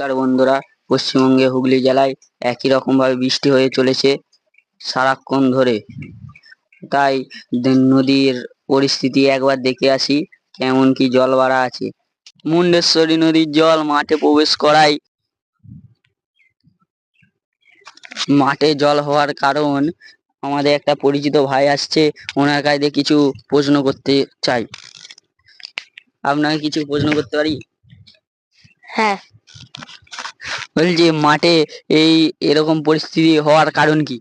নমস্কার বন্ধুরা। পশ্চিমবঙ্গে হুগলি জেলায় একই রকম ভাবে বৃষ্টি হয়ে চলেছে সারাক্ষণ ধরে। তাই নদীর পরিস্থিতি একবার দেখে আসি কেমন কি জল বাড়া আছে। মুন্ডেশ্বরী নদীর জল মাঠে প্রবেশ করায়। মাঠে জল হওয়ার কারণ আমাদের একটা পরিচিত ভাই আসছে, ওনার কাছে কিছু প্রশ্ন করতে চাই। আপনাকে কিছু প্রশ্ন করতে পারি? হ্যাঁ। বলছি মাঠে এই এরকম পরিস্থিতি হওয়ার কারণ কি?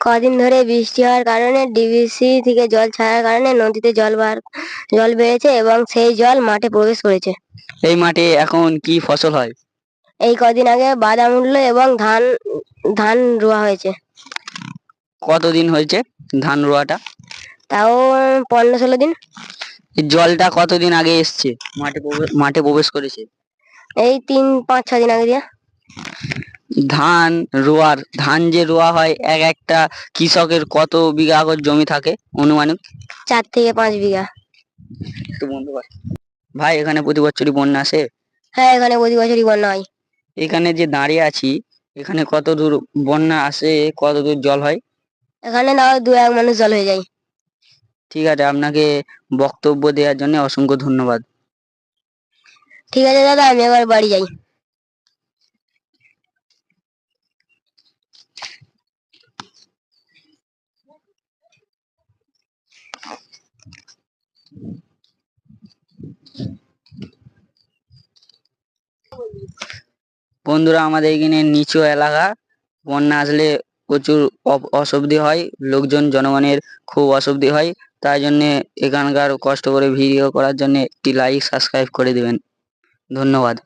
কদিন ধরে বৃষ্টি হওয়ার কারণে ডিভিসি থেকে জল ছাড়ার কারণে নদীতে জল বার জল বেড়েছে এবং সেই জল মাঠে প্রবেশ করেছে। এই মাঠে এখন কি ফসল হয়? এই কদিন আগে বাদাম উঠল এবং ধান ধান রোয়া হয়েছে। কতদিন হয়েছে ধান রোয়াটা? তাও পনেরো ষোলো দিন। জলটা কতদিন আগে এসছে মাঠে মাঠে প্রবেশ করেছে? এই তিন পাঁচ ছ দিন আগে দিয়ে। ধান রোয়ার ধান যে রোয়া হয় এক একটা কৃষকের কত বিঘা করে জমি থাকে অনুমানিক? চার থেকে পাঁচ বিঘা। একটু বন্ধ কর। ভাই এখানে প্রতি বছরই বন্যা আসে? হ্যাঁ এখানে প্রতি বছরই বন্যা হয়। এখানে যে দাঁড়িয়ে আছি এখানে কত দূর বন্যা আসে কত দূর জল হয়? এখানে নাও দু এক মানুষ জল হয়ে যায়। ঠিক আছে আপনাকে বক্তব্য দেওয়ার জন্য অসংখ্য ধন্যবাদ। ঠিক আছে দাদা আমি এবার বাড়ি যাই। বন্ধুরা, আমাদের এখানে নিচু এলাকা। বন্যা আসলে প্রচুর অসুবিধে হয়। লোকজন, জনগণের খুব অসুবিধে হয়। তাই জন্যে এখানকার কষ্ট করে ভিডিও করার জন্য একটি লাইক সাবস্ক্রাইব করে দেবেন। ধন্যবাদ।